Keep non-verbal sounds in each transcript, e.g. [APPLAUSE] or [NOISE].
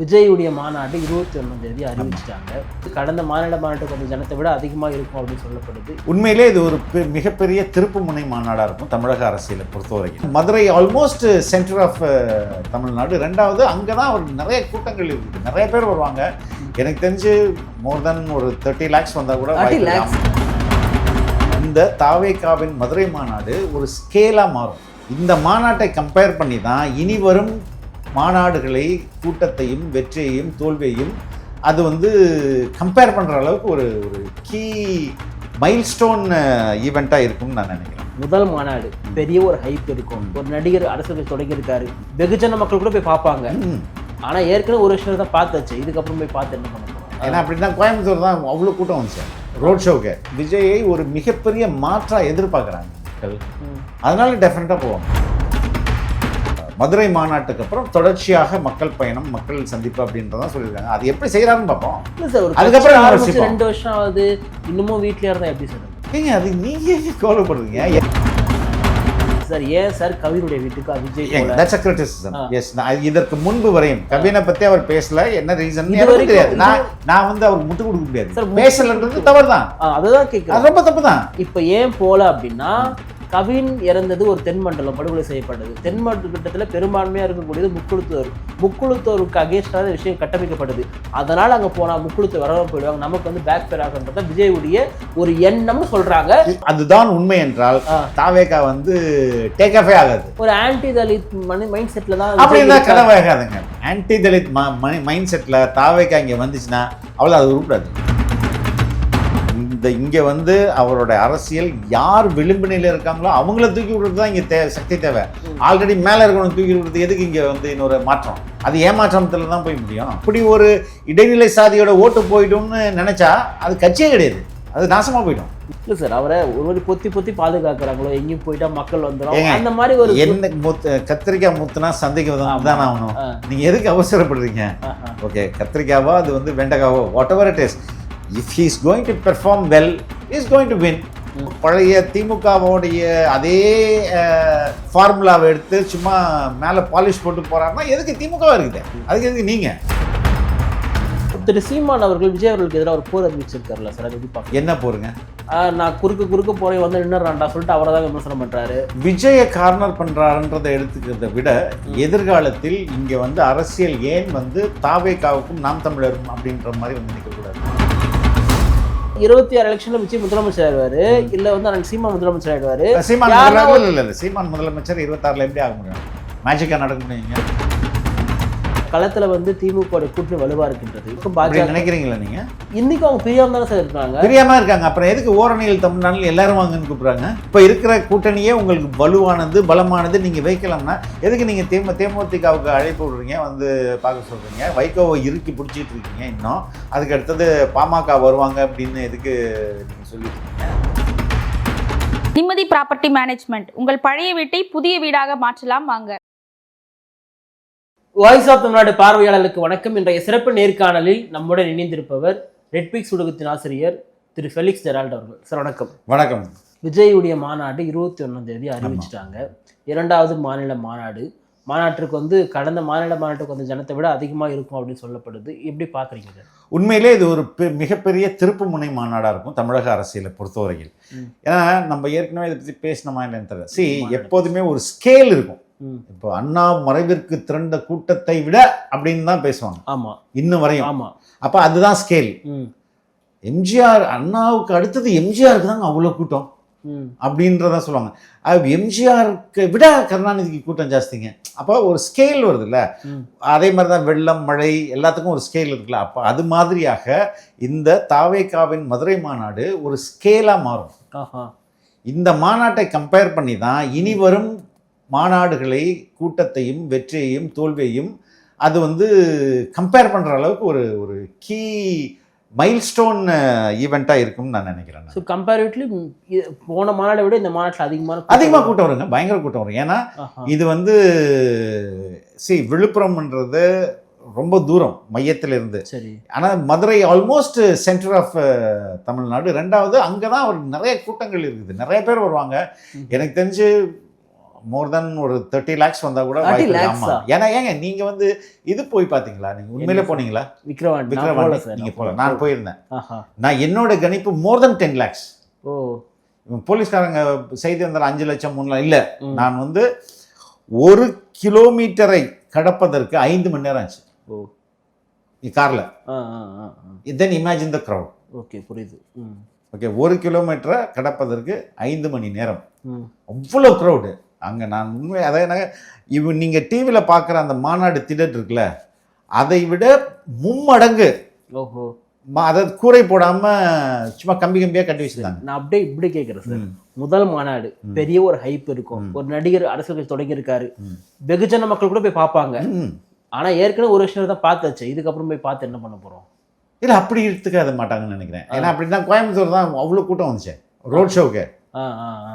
விஜயுடைய மாநாடு இருபத்தி ஒன்றாம் தேதி அறிவிச்சிட்டாங்க. கடந்த மாநில மாநாட்டுக்கு வந்த ஜனத்தை விட அதிகமாக இருக்கும் அப்படின்னு சொல்லப்படுது. உண்மையிலே இது ஒரு மிகப்பெரிய திருப்பு முனை மாநாடாக இருக்கும் தமிழக அரசியலை பொறுத்தவரைக்கும். Madurai almost centre of Tamil Nadu. ரெண்டாவது அங்கே தான் ஒரு நிறைய கூட்டங்கள் இருக்குது. நிறைய பேர் வருவாங்க. எனக்கு தெரிஞ்சு மோர் தென் ஒரு தேர்ட்டி லேக்ஸ் வந்தால் கூட 30 வாய்ப்பு lakhs? இல்லாம. இந்த தாவேகாவின் மதுரை மாநாடு ஒரு ஸ்கேலாக மாறும். இந்த மாநாட்டை கம்பேர் பண்ணி தான் இனி வரும் மாநாடுகளை கூட்டத்தையும் வெற்றியையும் தோல்வியையும் அது வந்து கம்பேர் பண்ணுற அளவுக்கு ஒரு ஒரு கீ மைல்ஸ்டோன் ஈவெண்ட்டாக இருக்கும்னு நான் நினைக்கிறேன். முதல் மாநாடு. பெரிய ஒரு ஹைப் இருக்கும். ஒரு நடிகர் அரசியல் தொடங்கியிருக்காரு. வெகுஜன மக்கள் கூட போய் பார்ப்பாங்க. ம். ஆனா ஏற்கனவே ஒரு வருஷம் தான் பார்த்தாச்சு. இதுக்கப்புறம் போய் பார்த்து என்ன பண்ண போறோம்? ஏன்னா அப்படின்னா கோயம்புத்தூர் தான் அவ்வளோ கூட்டம் வந்துச்சு. ரோட் ஷோக்கு விஜயை ஒரு மிகப்பெரிய மாற்றாக எதிர்பார்க்குறாங்க. அதனால டெஃபினட்டாக போவாங்க. மதுரை மாநாட்டுக்கு அப்புறம் தொடர்ச்சியாக மக்கள் பயணம் மக்கள் சந்திப்பு அப்படின்றதான் சொல்லியிருக்காங்க. அது எப்படி செய்கிறாருன்னு பார்ப்போம். இல்ல சார் அதுக்கப்புறம். ரெண்டு வருஷம் ஆகுது இன்னமும் வீட்லயே இருந்தா எப்படி சார்? ஏங்க அது நீங்க கவலைப்படுறீங்க? சார் ஏன் சார் கவினுடைய வீட்டுக்கு Vijay that's a criticism. Yes நான் இதற்கு முன்பு வரையும் கவினை பத்தி அவர் பேசல என்ன ரீசன் வரைக்கும் தெரியாது. நான் நான் வந்து அவருக்கு முட்டு கொடுக்க முடியாது. சார், பேசலன்றது தவறு தான் அதுதான் அது ரொம்ப தப்பு தான். இப்ப ஏன் போல அப்படின்னா கவின் இறந்தது ஒரு தென்மண்டலம் படுகொலை செய்யப்பட்டது. தென்மண்டலத்துல பெரும்பான்மையா இருக்கக்கூடியது முக்குழுத்தோர் முக்குழுத்தோருக்கு அகேன்ஸ்டான விஷயம் கட்டமைக்கப்படுது அதனால அங்க போனா முக்குழுத்தோர் வராம போயிடுவாங்க. நமக்கு வந்து பேக் பேர் ஆகுன்றது விஜயுடைய ஒரு எண்ணம்னு சொல்றாங்க. அதுதான் உண்மை என்றால். தாவேகா வந்து டேக் ஆஃபே ஆகாது. ஒரு ஆன்டி தலித் மைண்ட் செட்ல தான் விஜய் அப்படின்னா இருக்காரு. கனவு ஆகாதுங்க ஆன்டி தலித் மைண்ட் செட்ல தாவேகா இங்க வந்துச்சுன்னா அவ்வளோ அது உருப்படாது. இந்த இங்க வந்து அவரோட அரசியல் யார் விளிம்பு நிலையில இருக்காங்களோ அவங்கள தூக்கி விடுறது தான் இங்க தே சக்தி தேவை. ஆல்ரெடி மேல இருக்கணும் தூக்கி விடுறது எதுக்கு இங்க வந்து இன்னொரு மாற்றம்? அது ஏமாற்றத்துல தான் போய் முடியும். அப்படி ஒரு இடைநிலை சாதியோட ஓட்டு போயிடும்னு நினைச்சா அது கட்சியே கிடையாது. அது நாசமா போயிடும். இல்ல சார் அவரை ஒரு ஒரு பொத்தி பொத்தி பாதுகாக்கிறாங்களோ எங்கேயும் போயிட்டா மக்கள் வந்துடும் அந்த மாதிரி ஒரு என்ன முத்து கத்திரிக்காய் முத்துனா சந்தைக்கு. தான் ஆகணும்? ஆ, நீங்க எதுக்கு அவசரப்படுறீங்க. ஓகே கத்திரிக்காவோ அது வந்து வெண்டைக்காவோ what ever is if he is going to perform well is going to win. பழைய திமுகவோடைய அதே ஃபார்முலாவை எடுத்து சும்மா மேலே பாலிஷ் போட்டு போறாருன்னா எதுக்கு திமுகவா இருக்குது அதுக்கு எதுக்கு நீங்க? திரு சீமான் அவர்கள் விஜய் அவர்களுக்கு எதிராக ஒரு போர் அறிவிச்சிருக்காருல்ல சார் அது என்ன போருங்க? நான் குறுக்கு குறுக்க போறேன் வந்து நின்னுறான்டா சொல்லிட்டு அவரை தான் விமர்சனம் பண்றாரு. விஜய கார்னர் பண்றாருன்றதை எடுத்துக்கிறத விட எதிர்காலத்தில் இங்க வந்து அரசியல் ஏன் வந்து தாவேகாவுக்கும் நாம் தமிழரும் அப்படின்ற மாதிரி வந்து இருபத்தி ஆறு எலெக்ஷன்ல விஜய் முதலமைச்சர் ஆயிடுவாரு. இல்ல வந்து அண்ணன் சீமா முதலமைச்சர் ஆயிடுவாரு. சீமான் முதலமைச்சர் இல்லை இல்லை சீமான் முதலமைச்சர் இருபத்தாறுல எப்படி ஆக முடியும்? மேஜிக்கா நடக்க முடியுங்க களத்துல வந்து திமுக கூட்டணி வலுவா இருக்கின்றது. இப்ப பாஜக நினைக்கிறீங்களா நீங்க? இன்னைக்கு அவங்க பிரியாம தானே சார் இருக்காங்க. தெரியாம இருக்காங்க. அப்புறம் எதுக்கு ஓரணியில் தமிழ்நாட்டில் எல்லாரும் வாங்கன்னு கூப்பிடுறாங்க? இப்போ இருக்கிற கூட்டணியே உங்களுக்கு வலுவானது பலமானது நீங்க வைக்கலாம்னா எதுக்கு நீங்க தேம தேமுதிகவுக்கு அழைப்பு விடுறீங்க? வந்து பார்க்க சொல்றீங்க. வைகோவை இறுக்கி பிடிச்சிட்டு இருக்கீங்க இன்னும். அதுக்கு அடுத்தது பாமக வருவாங்க அப்படின்னு எதுக்கு நீங்க சொல்லிட்டு இருக்கீங்க? நிம்மதி ப்ராப்பர்ட்டி மேனேஜ்மெண்ட். உங்கள் பழைய வீட்டை புதிய வீடாக மாற்றலாம் வாங்க. வாய்ஸ் ஆஃப் தமிழ்நாடு பார்வையாளர்களுக்கு வணக்கம். இன்றைய சிறப்பு நேர்காணலில் நம்முடன் இணைந்திருப்பவர் ரெட்பிக்ஸ் ஊடகத்தின் ஆசிரியர் திரு ஃபெலிக்ஸ் ஜெரால்ட் அவர்கள். சார் வணக்கம். வணக்கம். விஜயுடைய மாநாடு இருபத்தி ஒன்றாம் தேதி அறிவிச்சிட்டாங்க. இரண்டாவது மாநில மாநாடு. மாநாட்டிற்கு வந்து கடந்த மாநில மாநாட்டுக்கு வந்த ஜனத்தை விட அதிகமாக இருக்கும் அப்படின்னு சொல்லப்படுது. எப்படி பார்க்குறீங்க உண்மையிலே இது ஒரு பெ- மிகப்பெரிய திருப்பு முனை மாநாடாக இருக்கும் தமிழக அரசியலை பொறுத்தவரையில். ஏன்னா நம்ம ஏற்கனவே இதை பற்றி பேசினோமா இல்லைன்னு தெரியல. சி. எப்போதுமே ஒரு ஸ்கேல் இருக்கும். இப்போ அண்ணா மறைவிற்கு திரண்ட கூட்டத்தை விட அப்படின்னு தான் பேசுவாங்க. ஆமாம் இன்னும் வரையும். ஆமாம் அப்போ அதுதான் ஸ்கேல் ம். எம்ஜிஆர் அண்ணாவுக்கு அடுத்தது எம்ஜிஆருக்கு தாங்க அவ்வளோ கூட்டம். ம். அப்படின்றத சொல்லுவாங்க. எம்ஜிஆருக்கு விட கருணாநிதிக்கு கூட்டம் ஜாஸ்திங்க. அப்போ ஒரு ஸ்கேல் வருதுல்ல. அதே மாதிரி தான் வெள்ளம் மழை எல்லாத்துக்கும் ஒரு ஸ்கேல் இருக்குல்ல. அப்போ அது மாதிரியாக இந்த தாவேகாவின் மதுரை மாநாடு ஒரு ஸ்கேலாக மாறும். இந்த மாநாட்டை கம்பேர் பண்ணி தான் இனி வரும் மாநாடுகளை கூட்டத்தையும் வெற்றியையும் தோல்வியையும் அது வந்து கம்பேர் பண்ணுற அளவுக்கு ஒரு ஒரு கீ மைல்ஸ்டோன் ஈவெண்ட்டாக இருக்கும்னு நான் நினைக்கிறேன் நான். ஸோ கம்பேரிட்டிவ்லி போன மாநாடை விட இந்த மாநாட்டில் அதிகமான அதிகமாக கூட்டம் வருங்க பயங்கர கூட்டம் வரும். ஏன்னா. இது வந்து சி விழுப்புரம்ன்றது ரொம்ப தூரம் மையத்தில் இருந்து சரி. ஆனால் Madurai almost centre of Tamil Nadu. ரெண்டாவது அங்கே தான் ஒரு நிறைய கூட்டங்கள் இருக்குது. நிறைய பேர் வருவாங்க. எனக்கு தெரிஞ்சு மோர் தென் ஒரு தேர்ட்டி லேக்ஸ் வந்தா கூட 30 வாய்ப்பு இருக்கு. lakhs ஆமா? ஏன்னா ஏங்க நீங்க வந்து இது போய் பாத்தீங்களா? நீங்க உண்மையிலே போனீங்களா? விக்ரவாண்டி நான் போகல விக்ரவாண்டி சார் நீங்க போல நான் போயிருந்தேன். நான் என்னோட கணிப்பு மோர் தென் டென் லேக்ஸ் ஓ. போலீஸ்காரங்க செய்தி வந்தால் அஞ்சு லட்சம் மூணு இல்ல. நான் வந்து ஒரு கிலோமீட்டரை கடப்பதற்கு ஐந்து மணி நேரம் ஆச்சு. ஓ. கார்ல. Then imagine the crowd okay புரியுது. ஓகே ஒரு கிலோமீட்டரை கடப்பதற்கு ஐந்து மணி நேரம். அவ்வளோ க்ரௌடு அங்கே நான் உண்மை அதை என்ன இவ நீங்கள் டிவியில் பார்க்குற அந்த மாநாடு திடல் இருக்குல்ல அதை விட மும்மடங்கு. ஓஹோ. அதை கூரை போடாமல் சும்மா கம்பி கம்பியாக கட்டி வச்சுருந்தாங்க. நான் அப்படியே இப்படி கேட்குறேன் சார். முதல் மாநாடு. பெரிய ஒரு ஹைப் இருக்கும். ஒரு நடிகர் அரசியல் கட்சி தொடங்கி இருக்காரு ம். வெகுஜன மக்கள் கூட போய் பார்ப்பாங்க. ம். ஆனா ஏற்கனவே ஒரு வருஷம் தான் பார்த்தாச்சு. இதுக்கப்புறம் போய் பார்த்து என்ன பண்ண போறோம்? இல்லை அப்படி எடுத்துக்காத மாட்டாங்கன்னு நினைக்கிறேன். ஏன்னா அப்படி தான் கோயம்புத்தூர் தான் அவ்வளோ கூட்டம் வந்துச்சு. ரோட் ஷோக்கு ஆ ஆ ஆ.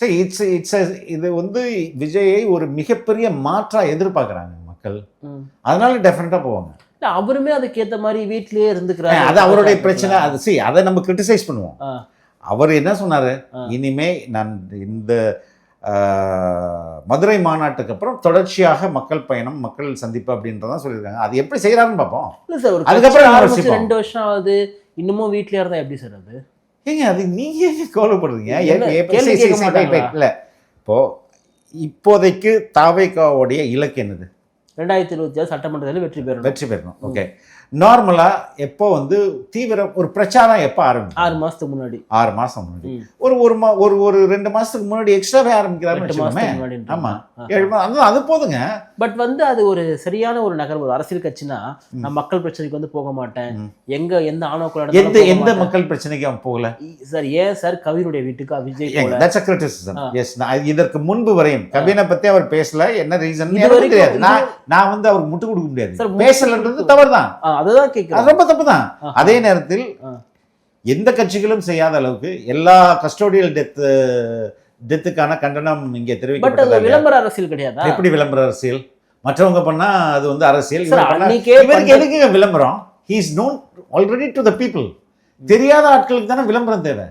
சரி இட்ஸ் இட்ஸ் இது வந்து விஜயை ஒரு மிகப்பெரிய மாற்றா எதிர்பார்க்குறாங்க மக்கள். அதனால டெஃபினட்டாக போவாங்க. அவருமே அதுக்கேத்த மாதிரி வீட்லயே இருந்துக்கிறாரு. அது அவருடைய பிரச்சனை. அது சரி அதை நம்ம கிரிட்டிசைஸ் பண்ணுவோம். அவர் என்ன சொன்னாரு. இனிமே நான் இந்த மதுரை மாநாட்டுக்கு அப்புறம் தொடர்ச்சியாக மக்கள் பயணம் மக்கள் சந்திப்பு அப்படின்றதான் சொல்லியிருக்காங்க. அது எப்படி செய்யறாருன்னு பார்ப்போம். இல்ல சார் அதுக்கப்புறம். ரெண்டு வருஷம் ஆகுது இன்னமும் வீட்லயே இருந்தா எப்படி சார் அது? ஏங்க அது நீங்க ஏங்க கவலைப்படுறீங்க? இல்ல இப்போ இப்போதைக்கு தாவேக்காவுடைய இலக்கு என்னது? ரெண்டாயிரத்தி இருபத்தி ஆறு சட்டமன்றத்தில் வெற்றி பெறணும். வெற்றி பெறணும் ஓகே. நார்மலா எப்போ வந்து தீவிர ஒரு பிரச்சாரம் எப்போ ஆரம்பிக்கும்? ஆறு மாசத்துக்கு முன்னாடி. ஆறு மாசம் முன்னாடி. ஒரு ஒரு மா ஒரு ஒரு ரெண்டு மாசத்துக்கு முன்னாடி எக்ஸ்ட்ராவே ஆரம்பிக்கிறாருன்னு எட்டு வச்சுக்கோமே. மாசத்துக்கு முன்னாடி ஆமா ஏழு மா- அது அது போதுங்க. பட் வந்து அது ஒரு சரியான ஒரு நகர்வு. ஒரு அரசியல் கட்சினா நான் மக்கள் பிரச்சனைக்கு வந்து போக மாட்டேன். எங்க எந்த ஆணவக்குள்ள எந்த எந்த. மக்கள் பிரச்சனைக்கு அவன் போகல? சார் ஏன் சார் கவினுடைய வீட்டுக்கு விஜய் இதற்கு முன்பு வரையும் கபினை பத்தி அவர் பேசல என்ன ரீசன் தெரியாது. நான் நான் வந்து அவருக்கு முட்டு கொடுக்க முடியாது. சார், பேசலன்றது தவறுதான். ஆ, அதுதான் அது கேட்கிறேன் ரொம்ப தப்பு தான். அதே நேரத்தில். எந்த கட்சிகளும் செய்யாத அளவுக்கு எல்லா கஸ்டோடியல் டெத் டெத்துக்கான கண்டனம் இங்கே தெரிவிக்கப்பட்டது விளம்பர அரசியல் கிடையாதா? எப்படி விளம்பர அரசியல்? மற்றவங்க பண்ணா அது வந்து அரசியல். இவருக்கு எதுக்கு விளம்பரம்? He is known already to the people தெரியாத ஆட்களுக்கு தானே விளம்பரம் தேவை.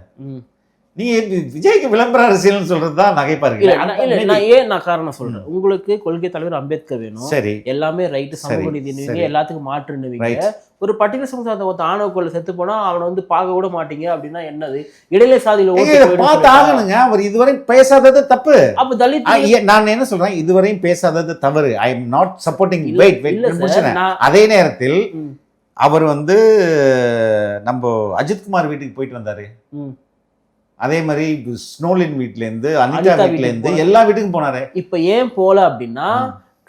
நீங்க விஜய்க்கு விளம்பர அரசியல்னு சொல்றது தான் நகைப்பா இருக்கு நான் இல்ல நான் ஏன் நான் காரணம் சொல்றேன்? உங்களுக்கு கொள்கை தலைவர் அம்பேத்கர் வேணும். சரி. எல்லாமே ரைட் சமூக சரி. எல்லாத்துக்கும் மாற்றுனுவீங்க ரைட் ஒரு பர்டிகுலர் சமூகத்தை ஒருத்த ஆணவ கொள்ள செத்து போனா அவனை வந்து பார்க்க கூட மாட்டீங்க அப்படின்னா என்னது? இடைநிலை சாதியில பார்த்து? ஆகணுங்க. அவர் இதுவரை பேசாதது தப்பு. அப்ப தலித் நான் என்ன சொல்றேன்? இதுவரையும் பேசாதது தவறு. I am not supporting wait wait அதே நேரத்தில் அவர் வந்து நம்ம அஜித்குமார் வீட்டுக்கு போயிட்டு வந்தாரு. அதே மாதிரி ஸ்னோலின் வீட்ல இருந்து அனிதா அனிதா வீட்ல வீட்டுக்கு இருந்து போனாரு. எல்லா வீட்டுக்கும் போனாரு இப்ப ஏன் போல அப்படின்னா.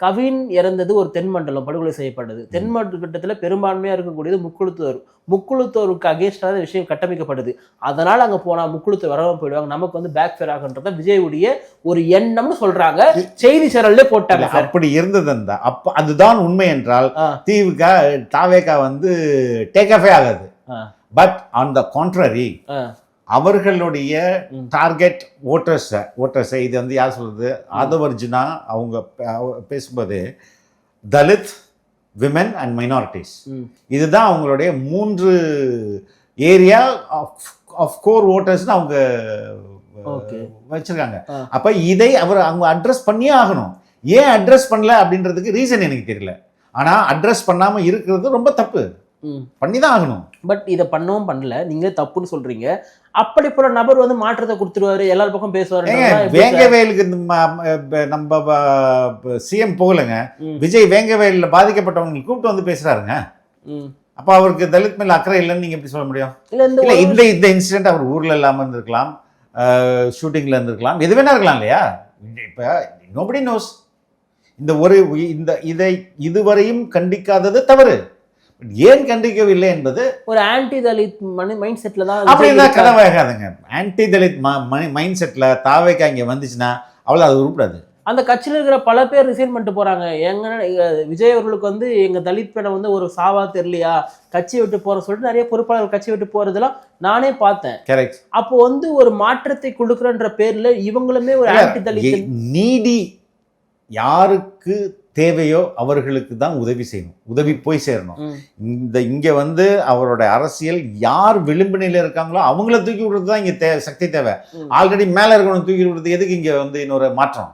கவின் இறந்தது ஒரு தென்மண்டலம் படுகொலை செய்யப்பட்டது தென்மண்டலத்துல பெரும்பான்மையா இருக்கக்கூடியது முக்குழுத்தோர் முக்குழுத்தோருக்கு அகேன்ஸ்டான விஷயம் கட்டமைக்கப்படுது அதனால அங்க போனா முக்குழுத்தோர் வரவங்க போயிடுவாங்க நமக்கு வந்து பேக் ஃபேர் ஆகுன்றத விஜயுடைய ஒரு எண்ணம்னு சொல்றாங்க செய்தி சேனல்ல போட்டாங்க அப்படி இருந்தது அந்த அப்ப அதுதான் உண்மை என்றால். தீவுக்கா தாவேக்கா வந்து டேக் ஆஃபே ஆகாது. But on the contrary. அவர்களுடைய. டார்கெட் ஓட்டர்ஸை ஓட்டர்ஸை இது வந்து யார் சொல்றது ஆதவர்ஜுனா அவங்க பேசும்போது தலித் விமென் அண்ட் மைனாரிட்டிஸ். இதுதான் அவங்களுடைய மூன்று ஏரியா ஆஃப் கோர் ஓட்டர்ஸ்னு அவங்க. வச்சிருக்காங்க. அப்ப இதை அவர் அவங்க அட்ரஸ் பண்ணியே ஆகணும் ஏன் அட்ரஸ் பண்ணல அப்படின்றதுக்கு ரீசன் எனக்கு தெரியல ஆனா அட்ரஸ் பண்ணாம இருக்கிறது ரொம்ப தப்பு. பண்ணி தான் ஆகணும் பட் இதை பண்ணவும் பண்ணல. நீங்க தப்புன்னு சொல்றீங்க. அப்படி போல நபர் வந்து மாற்றத்தை கொடுத்துருவாரு எல்லார் பக்கம் பேசுவாரு வேங்கவேலுக்கு நம்ம சிஎம் போகலைங்க விஜய் வேங்கவேலில் பாதிக்கப்பட்டவங்க கூப்பிட்டு வந்து பேசுறாருங்க. அப்ப அவருக்கு தலித் மேல அக்கறை இல்லைன்னு நீங்க எப்படி சொல்ல முடியும்? இல்ல இந்த இந்த இன்சிடென்ட் அவர் ஊர்ல இல்லாம இருந்திருக்கலாம் ஷூட்டிங்ல இருந்திருக்கலாம் எது வேணா இருக்கலாம் இல்லையா? இப்ப நோபடி நோஸ் இந்த ஒரு இந்த இதை இதுவரையும் கண்டிக்காதது தவறு. ஏன் கண்டிக்கவில்லை என்பது ஒரு ஆன்டி தலித் மைண்ட் செட்ல தான் அப்படி விஜய் இருந்தா இருக்காரு. கனவாகாதுங்க ஆன்டி தலித் மைண்ட் செட்ல தாவேக்கா இங்க வந்துச்சுன்னா அவ்வளவு அது உருப்படாது. அந்த கட்சியில இருக்கிற பல பேர் ரிசைன் பண்ணிட்டு போறாங்க. எங்க விஜய் அவர்களுக்கு வந்து எங்க தலித் பெண்ணை வந்து ஒரு சாவா தெரியலையா? கட்சியை விட்டு போற சொல்லிட்டு நிறைய பொறுப்பாளர்கள் கட்சியை விட்டு போறதெல்லாம் நானே பார்த்தேன். கரெக்ட் அப்போ வந்து ஒரு மாற்றத்தை கொடுக்குறன்ற பேர்ல இவங்களுமே ஒரு ஆன்டி தலித் நீடி யாருக்கு தேவையோ அவர்களுக்கு தான் உதவி செய்யணும் உதவி போய் சேரணும். இந்த இங்க வந்து அவரோட அரசியல் யார் விளிம்பு நிலையில இருக்காங்களோ அவங்கள தூக்கி விடுறது தான் இங்க தே சக்தி தேவை. ஆல்ரெடி மேல இருக்கணும் தூக்கி விடுறது எதுக்கு இங்க வந்து இன்னொரு மாற்றம்.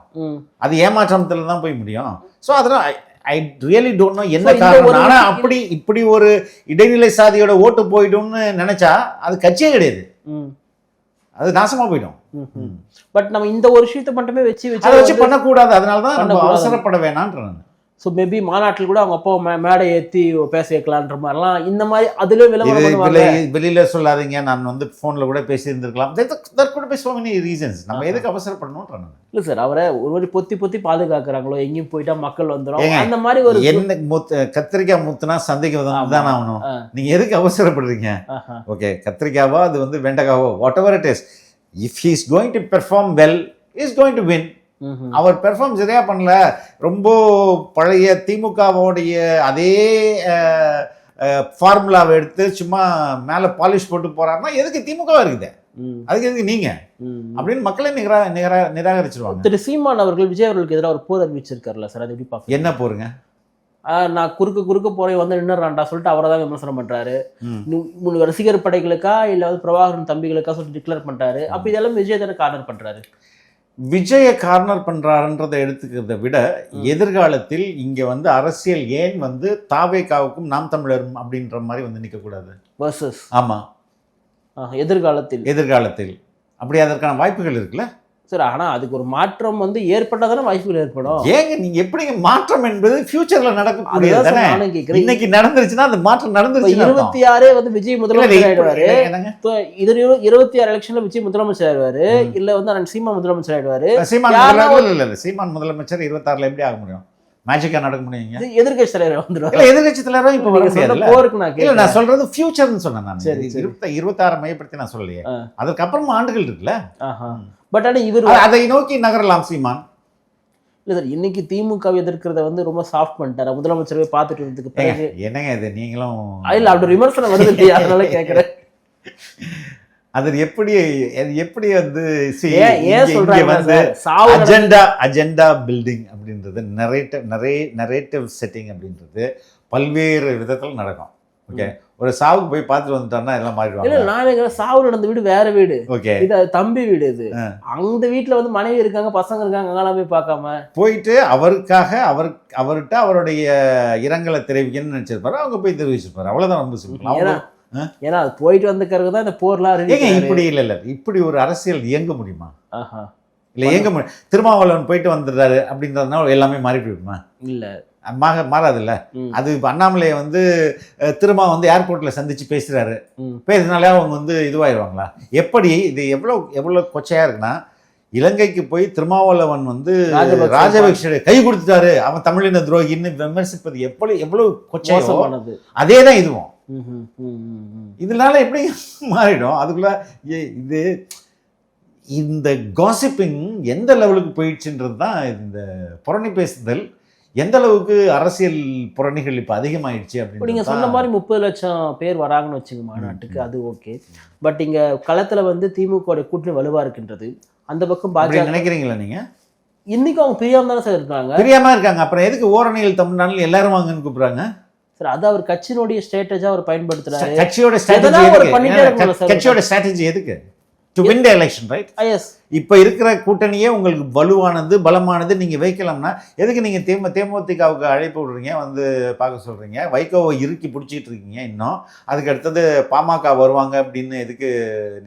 அது ஏமாற்றத்துல தான் போய் முடியும் ஸோ அதெல்லாம் ஐ ரியலி டோன்ட் நோ என்ன காரணம் ஒரு ஆனா விஷயம் அப்படி இப்படி ஒரு இடைநிலை சாதியோட ஓட்டு போயிடும்னு நினைச்சா அது கட்சியே கிடையாது. அது நாசமா போயிடும். பட் நம்ம இந்த ஒரு விஷயத்தை மட்டுமே வச்சு அதை வச்சு வச்சு பண்ணக்கூடாது அதனால தான் நம்ம. அவசரப்பட வேணான்ற நான் ஸோ மேபி மாநாட்டில் கூட அவங்க அப்பா மே மேடை ஏற்றி பேச வைக்கலான்ற மாதிரிலாம் இந்த மாதிரி அதுல இது விளம்பரம் வெளியில சொல்லாதீங்க. நான் வந்து போன்ல கூட பேசி இருந்திருக்கலாம் தட் கூட பே so many ரீசன்ஸ் நம்ம எதுக்கு அவசரப்படணும்ன்ற நான் இல்ல சார் அவரை ஒரு மாதிரி பொத்தி பொத்தி பாதுகாக்கிறாங்களோ எங்கேயும் போயிட்டா மக்கள் வந்துடும் அந்த மாதிரி ஒரு என்ன முத்து கத்திரிக்காய் முத்துனா சந்தைக்கு. தான் ஆகணும். ஆ. நீங்க எதுக்கு அவசரப்படுறீங்க. ஓகே கத்திரிக்காவோ அது வந்து வெண்டைக்காவோ what ever it is if he is going to perform well is going to win. Our perform சரியா பண்ணல? ரொம்ப பழைய திமுகவோடைய அதே ஃபார்முலாவை எடுத்து சும்மா மேலே பாலிஷ் போட்டு போறாருன்னா எதுக்கு திமுக இருக்குது. அதுக்கு எதுக்கு நீங்க. அப்படின்னு மக்களே நிகரா நிகரா நிராகரிச்சிருவாங்க. திரு சீமான் அவர்கள் விஜய் அவர்களுக்கு எதிராக ஒரு போர் அறிவிச்சிருக்காருல்ல சார்? அது எப்படி பார்க்க என்ன போருங்க? நான் குறுக்க குறுக்க போறேன் வந்து நின்னுறான்டா சொல்லிட்டு அவரை தான் விமர்சனம் பண்றாரு. மூணு ரசிகர் படைகளுக்கா இல்ல வந்து பிரபாகரன் தம்பிகளுக்கா சொல்லிட்டு டிக்ளேர் பண்றாரு அப்ப இதெல்லாம் விஜய் தானே கார்னர் பண்றாரு? விஜய கார்னர் பண்றாருன்றதை எடுத்துக்கிறத விட எதிர்காலத்தில் இங்க வந்து அரசியல் ஏன் வந்து தாவேகாவுக்கும் நாம் தமிழரும் அப்படின்ற மாதிரி வந்து நிக்க கூடாது வர்சஸ் ஆமா எதிர்காலத்தில். எதிர்காலத்தில். அப்படி அதற்கான வாய்ப்புகள் இருக்குல்ல? சார் ஆனா அதுக்கு ஒரு மாற்றம் வந்து ஏற்பட்டாதானே வாய்ப்புகள் ஏற்படும். ஏங்க நீங்க எப்படிங்க மாற்றம் என்பது ஃபியூச்சர்ல தானே நானும் கேட்கிறேன் இன்னைக்கு நடந்துருச்சுன்னா அந்த மாற்றம் நடந்துருச்சு இருபத்தி ஆறே வந்து விஜய் முதலமைச்சர் ஆயிடுவாரு. இது இரு- இருபத்தி ஆறு எலெக்ஷன்ல விஜய் முதலமைச்சர் ஆயிடுவாரு. இல்ல வந்து அண்ணன் சீமா முதலமைச்சர் ஆயிடுவாரு. சீமான் முதலமைச்சர் இல்ல இல்ல சீமான் முதலமைச்சர் இருபத்தாறுல எப்படி ஆக முடியும்? மேஜிக்கா நடக்க முடியுங்க. இது எதிர்க்கட்சி தலைவர் வந்துடும் இல்ல எதிர்கட்சி தலைவரும் இப்ப வர போருக்கு நான் இல்ல கேட்கிறேன். நான் சொல்றது ஃபியூச்சர்னு சொன்னேன் நான். சரி. இருபத்தி இருபத்தாறு மையப்படுத்தி நான் சொல்லலையே. அதுக்கப்புறமா ஆண்டுகள் இருக்குல்ல. பட் ஆனா இவர் அதை நோக்கி நகரலாம் சீமான். இல்ல சார் இன்னைக்கு திமுக எதிர்க்கிறத வந்து ரொம்ப சாஃப்ட் பண்ணிட்டாரு? முதலமைச்சர் போய் பார்த்துட்டு ஏங்க, பிறகு. என்னங்க இது? நீங்களும் இல்ல அப்படி விமர்சனம் வருது இல்லையா? அதனால [LAUGHS] கேக்குறேன். [LAUGHS] அது எப்படி அது எப்படி வந்து வந்து அஜெண்டா அஜெண்டா பில்டிங் அப்படின்றது நரேட்டிவ் நரே நரேட்டிவ் செட்டிங் அப்படின்றது பல்வேறு விதத்தில் நடக்கும். ஓகே ஒரு சாவுக்கு போய் பார்த்துட்டு வந்துட்டாருன்னா எல்லாம் இல்ல மாறிடுவாங்க நான் சாவு நடந்த வீடு வேற வீடு. ஓகே இது தம்பி வீடு இது. அந்த வீட்டுல வந்து மனைவி இருக்காங்க பசங்க இருக்காங்க அங்கெல்லாம் போய் பார்க்காம. போயிட்டு அவருக்காக அவர் அவர்கிட்ட அவருடைய இரங்கலை தெரிவிக்கணும்னு நினைச்சிருப்பாரு அவங்க போய் தெரிவிச்சிருப்பாரு. அவ்வளவுதான் ரொம்ப சிம்பிள் ஏன்னா அது போயிட்டு வந்த பிறகு தான் இந்த போர்லாம் ஏங்க. இப்படி இல்ல இல்ல. இப்படி ஒரு அரசியல் இயங்க முடியுமா? ஆஹா. இல்ல இயங்க முடியும். திருமாவளவன் போயிட்டு வந்துடுறாரு அப்படின்றதுனால எல்லாமே மாறி போயிடுமா? இல்ல. மாக மாறாதுல்ல. அது இப்போ அண்ணாமலையை வந்து திருமா வந்து ஏர்போர்ட்ல சந்திச்சு பேசுறாரு. ம். பேசுனாலே அவங்க வந்து இதுவாயிருவாங்களா? எப்படி இது எவ்வளோ எவ்வளோ கொச்சையா இருக்குன்னா இலங்கைக்கு போய் திருமாவளவன் வந்து ராஜபக்ஷ கை கொடுத்துட்டாரு. அவன் தமிழின துரோகின்னு விமர்சிப்பது எவ்வளவு எவ்வளவு கொச்சையோ மோசமானது. அதே தான் இதுவும். இதனால எப்படி மாறிடும்? அதுக்குள்ள இது இந்த காசிப்பிங் எந்த லெவலுக்கு போயிடுச்சுன்றது தான் இந்த புரணி பேசுதல். எந்த அளவுக்கு அரசியல் புரணிகள் இப்ப அதிகமாயிடுச்சு அப்படின்னு சொன்ன மாதிரி முப்பது லட்சம் பேர் வராங்கன்னு வச்சுங்க மாநாட்டுக்கு அது ஓகே. பட் இங்க களத்துல வந்து திமுக கூட்டணி வலுவா இருக்கின்றது. அந்த பக்கம் பாஜக நினைக்கிறீங்களா நீங்க? இன்னைக்கு அவங்க பிரியாம தானே சார் இருக்காங்க தெரியாம இருக்காங்க. அப்புறம் எதுக்கு ஓரணியில் தமிழ்நாட்டில் எல்லாரும் வாங்கன்னு கூப்பிடுறாங்க? சார் அது அவர் கட்சியினுடைய ஸ்ட்ராட்டஜா அவர் பயன்படுத்துறாரு. கட்சியோட ஸ்ட்ராட்டஜி. கட்சியோட ஸ்ட்ராட்டஜி எதுக்கு? To win the election right yes இப்ப இருக்கிற கூட்டணியே உங்களுக்கு வலுவானது பலமானது நீங்க வைக்கலாம்னா எதுக்கு நீங்க தேம தேமுதிகவுக்கு அழைப்பு விடுறீங்க வந்து பார்க்க சொல்றீங்க? வைகோவை இறுக்கி பிடிச்சிட்டு இருக்கீங்க இன்னும். அதுக்கு அடுத்தது பாமக வருவாங்க அப்படின்னு எதுக்கு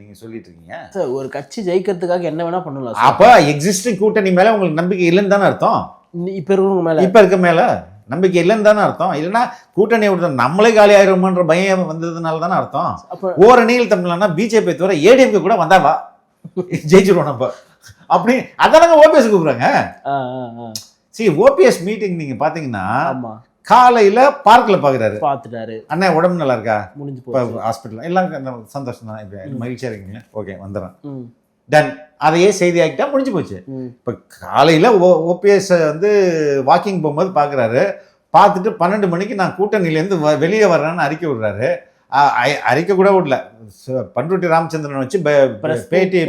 நீங்க சொல்லிட்டு இருக்கீங்க? சார் ஒரு கட்சி ஜெயிக்கிறதுக்காக என்ன வேணா பண்ணலாம் அப்ப எக்ஸிஸ்டிங் கூட்டணி மேல உங்களுக்கு நம்பிக்கை இல்லைன்னு தானே அர்த்தம்? இப்ப இருக்கிறவங்க மேல. இப்ப இருக்க மேல? நம்பிக்கை இல்லைன்னு தானே அர்த்தம். இல்லைன்னா கூட்டணி நம்மளே காலி ஆயிருமோன்ற பயம் வந்ததுனால தானே அர்த்தம். ஓரணியில் தமிழ்னா பிஜேபி தவிர ஏடிஎம்கே கூட வந்தாவா ஜெயிச்சிருவோம் நம்ம. அப்படி அதானங்க ஓபிஎஸ் கூப்பிடுறாங்க. ஆ, ஆ, ஆ. சி ஓபிஎஸ் மீட்டிங் நீங்க பாத்தீங்கன்னா காலையில பார்க்ல பாக்குறாரு. பாத்துட்டாரு. அண்ணா உடம்பு நல்லா இருக்கா? முடிஞ்சு ஹாஸ்பிட்டல் எல்லாம் சந்தோஷம் தான் மகிழ்ச்சியா இருக்கீங்க. ஓகே வந்துடுறேன். டன் அதையே செய்தி ஆக்கிட்டா முடிஞ்சு போச்சு. இப்போ காலையில் ஓ ஓபிஎஸ் வந்து வாக்கிங் போகும்போது பார்க்குறாரு பார்த்துட்டு பன்னெண்டு மணிக்கு நான் கூட்டணியிலேருந்து வெளியே வர்றேன்னு அறிக்கை விடுறாரு. அறிக்கை கூட விடல. பண்ருட்டி ராமச்சந்திரன் வச்சு பேட்டி.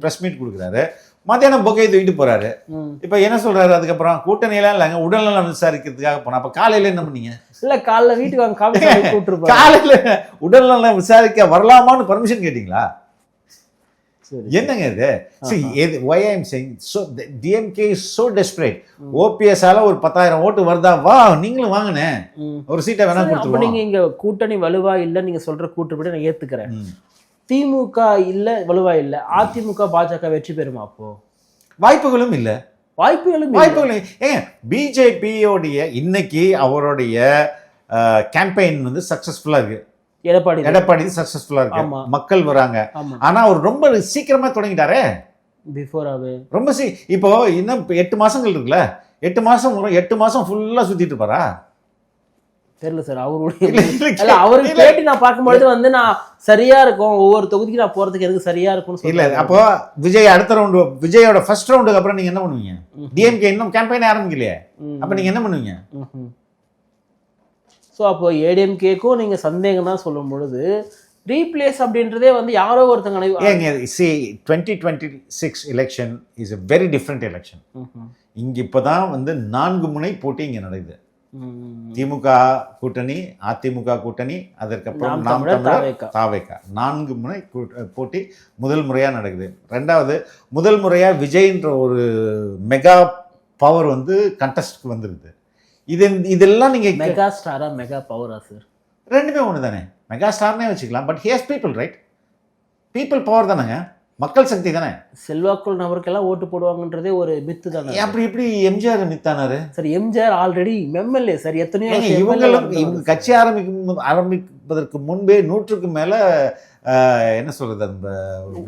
ப்ரெஸ் மீட் கொடுக்குறாரு. மத்தியானம் பொக்கையை தூக்கிட்டு போறாரு. ம். இப்போ என்ன சொல்றாரு அதுக்கப்புறம்? கூட்டணியெல்லாம் இல்லைங்க உடல்நலம் விசாரிக்கிறதுக்காக போனோம் அப்ப காலையில என்ன பண்ணீங்க? இல்ல காலைல வீட்டுக்கு வாங்க [LAUGHS] கூப்பிட்டுருப்பாரு. காலையில உடல்நலம் விசாரிக்க வரலாமான்னு பர்மிஷன் கேட்டீங்களா? என்னங்க இது? see எது why i am saying so the dmk is so desperate. ops ஆல ஒரு பத்தாயிரம் ஓட்டு வருதா? வா நீங்களும் வாங்கினே. ம். ஒரு சீட்டை வேணா சரி, அப்ப கொடுத்துருவோம் நீங்க இங்க கூட்டணி வலுவா இல்ல நீங்க சொல்ற கூட்டுப்படி நான் ஏத்துக்கிறேன். திமுக இல்ல வலுவா இல்ல அதிமுக பாஜக வெற்றி பெறுமா அப்போ? வாய்ப்புகளும் இல்ல. வாய்ப்புகளும் இல்ல. வாய்ப்புகளும் ஏங்க பிஜேபியோடைய இன்னைக்கு அவருடைய கேம்பெயின் வந்து சக்சஸ்ஃபுல்லா இருக்கு. எடப்பாடி எடப்பாடி சக்சஸ்ஃபுல்லா இருக்கு. மக்கள் வராங்க. ஆனா அவர் ரொம்ப சீக்கிரமா தொடங்கிட்டாரே. பிஃபோர் ஆவே ரொம்ப சீ இப்போ இன்னும் எட்டு மாசங்கள் இருக்குல்ல. எட்டு மாசம் எட்டு மாசம் ஃபுல்லா சுத்திட்டு இருப்பாரா? தெரியல சார் அவருடைய அவருக்கு. பேட்டி நான் பார்க்கும்பொழுது வந்து நான் சரியா இருக்கும். ஒவ்வொரு தொகுதிக்கு நான் போறதுக்கு எதுக்கு சரியா இருக்கும்னு இல்ல. அப்போ விஜய் அடுத்த ரவுண்டு விஜயோட ஃபர்ஸ்ட் ரவுண்டுக்கு அப்புறம் நீங்க என்ன பண்ணுவீங்க. டிஎம்கே இன்னும் கேம்பெயின் ஆரம்பிக்கலையே. அப்ப நீங்க என்ன பண்ணுவீங்க? ஸோ அப்போ ஏடிஎம்கேக்கும் நீங்க சந்தேகம் தான் சொல்லும் பொழுது ரீப்ளேஸ் அப்படின்றதே வந்து யாரோ ஒருத்தங்க see twenty twenty six election is a very different election. இங்க இப்பதான் வந்து நான்கு முனை போட்டி இங்க நடக்குது. திமுக கூட்டணி அதிமுக கூட்டணி அதற்கப்புறம் நாம் தமிழர், தமிழர் தாவேகா. தாவேக்கா நான்கு முனை கூ- போட்டி முதல் முறையா நடக்குது ரெண்டாவது முதல் முறையா விஜய்ன்ற ஒரு மெகா பவர் வந்து கண்டஸ்ட்க்கு வந்துருது இது இதெல்லாம் நீங்க மெகா ஸ்டாரா மெகா பவரா சார் ரெண்டுமே ஒன்று தானே மெகா ஸ்டார்னே வச்சுக்கலாம் but here's people right people power தானேங்க? மக்கள் சக்தி தானே? செல்வாக்குள் நபருக்கெல்லாம் ஓட்டு போடுவாங்கன்றதே ஒரு மித்து தானே அப்படி இப்படி MGR மித்தானாரு? Sir MGR already MLA sir எத்தனையோ இவங்களும் இவங்க. கட்சி ஆரம்பிக்கும் ஆரம்பிப்பதற்கு முன்பே நூற்றுக்கு மேல என்ன சொல்றது அந்த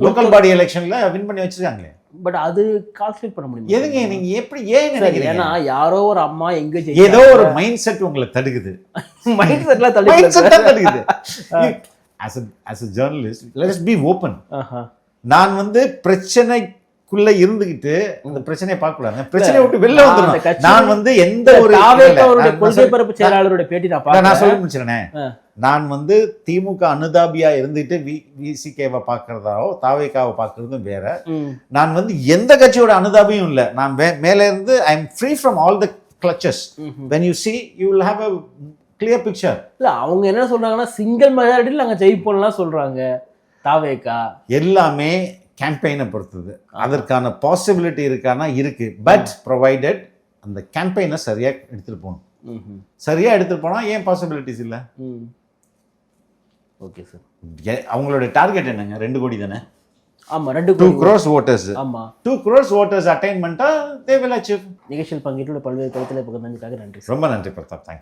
லோக்கல் பாடி எலெக்ஷன்ல வின் பண்ணி வச்சிருக்காங்களே. பட் அது கால்குலேட் பண்ண முடியும்? எதுங்க நீங்க எப்படி ஏன் நினைக்கிறீங்க? ஏன்னா யாரோ ஒரு அம்மா எங்க ஏதோ ஒரு மைண்ட் செட் உங்களை தடுக்குது. [LAUGHS] மைண்ட் செட்ல தடுக்குது. [LAUGHS] as a journalist let us be open. ஆஹா. நான் வந்து பிரச்சனைக்குள்ள இருந்துகிட்டு அந்த பிரச்சனையை பார்க்க கூடாது பிரச்சனையை விட்டு வெளில கட்சி- நான் வந்து எந்த ஒரு கொள்கை பரப்பு செயலாளருடைய பேட்டி நான் நான் சொல்லி முடிச்சிடனே ஆ. நான் வந்து திமுக அனுதாபியா இருந்துட்டு வி விசிகேவை பார்க்கறதாவோ தாவேக்காவை பார்க்கறதும் வேற. நான் வந்து எந்த கட்சியோட அனுதாபியும் இல்லை. நான் மேல இருந்து I am free from all the clutches. When you see you will have a clear picture இல்ல அவங்க என்ன சொல்றாங்கன்னா சிங்கிள் மெஜாரிட்டியில் நாங்க ஜெயிப்போம்லாம் சொல்றாங்க. தாவேக்கா? எல்லாமே கேம்பெயினை பொறுத்தது. அதற்கான பாசிபிலிட்டி இருக்கானா? இருக்கு. பட் ப்ரொவைடட் அந்த கேம்பெயினை சரியா எடுத்துட்டு போகணும். ம்ஹும். சரியா எடுத்துட்டு போனா ஏன் பாசிபிலிட்டிஸ் இல்லை? ஓகே சார் அவங்களோட டார்கெட் என்னங்க? ரெண்டு கோடி தானே? ஆமா ரெண்டு டூ க்ரோஸ் ஓட்டர்ஸ் ஆமா. டூ க்ரோஸ் ஓட்டர்ஸ் அட்டைன் பண்ணிட்டா தே வில் அச்சீவ் நிகழ்ச்சியில் பங்கேற்றுள்ள பல்வேறு கருத்துல பகிர்ந்ததுக்காக நன்றி ரொம்ப நன்றி பிரதாப். தேங்க்யூ